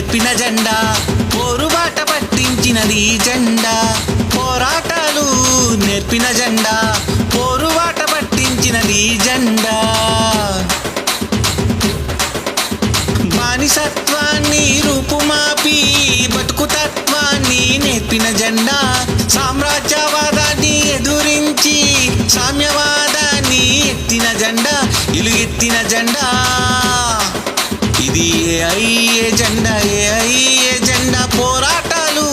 లేపిన జెండా పోరుబాట పట్టించినది జెండా. పోరాటాలు నేర్పిన జెండా పోరుబాట పట్టించినది జెండా. బానిసత్వాన్ని రూపుమాపి బతుకుతత్వాన్ని నేర్పిన జెండా. సామ్రాజ్యవాదాన్ని ఎదురించి సామ్యవాదాన్ని ఎత్తిన జెండా ఇలుగెత్తిన జెండా. ఇది ఏఐ జెండా ఏఐ జెండా? పోరాటాలు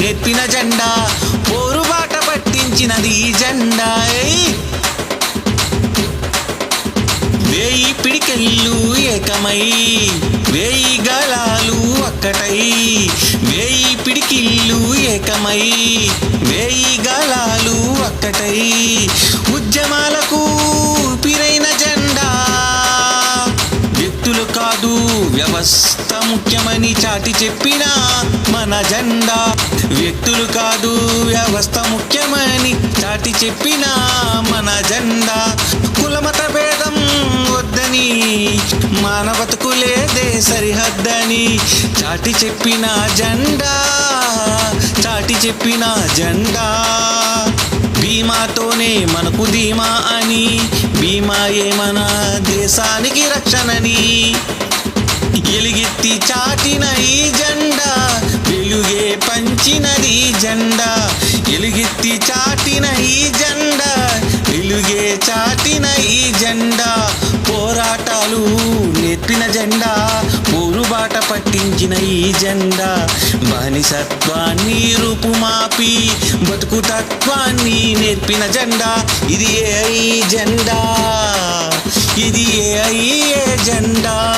నేర్పిన జెండా పోరుబాట పట్టించినది ఈ జెండా వేయి పిడికెళ్ళు ఏకమై వేయి గలాలు ఒక్కటై వేయి పిడికిళ్ళు ఏకమై వేయి గలాలు ఒక్కటై. ఉద్యమాల కాదు. వ్యవస్థ ముఖ్యమని చాటి చెప్పిన మన జెండా వ్యక్తులు కాదు. వ్యవస్థ ముఖ్యమని చాటి చెప్పిన మన జెండా కులమత భేదం వద్దని మానవతకు లేదే సరిహద్దని చాటి చెప్పిన జెండా చాటి చెప్పిన జెండా. మనలోనే మనకు ధీమా అని. భీమా మన దేశానికి రక్షణని. ఎలుగెత్తి చాటిన ఈ జెండా వెలుగే పంచినది జెండా. ఎలుగెత్తి చాటిన ఈ జెండా వెలుగే చాటిన ఈ జెండా. పోరాటాలు నేర్పిన జెండా ఊరుబాట పట్టించిన ఈ జెండా. బానిసత్వాన్ని రూపుమాపి బతుకు తత్వాన్ని నేర్పిన జెండా. ఇది ఏ జెండా? ఇది ఏ జెండా?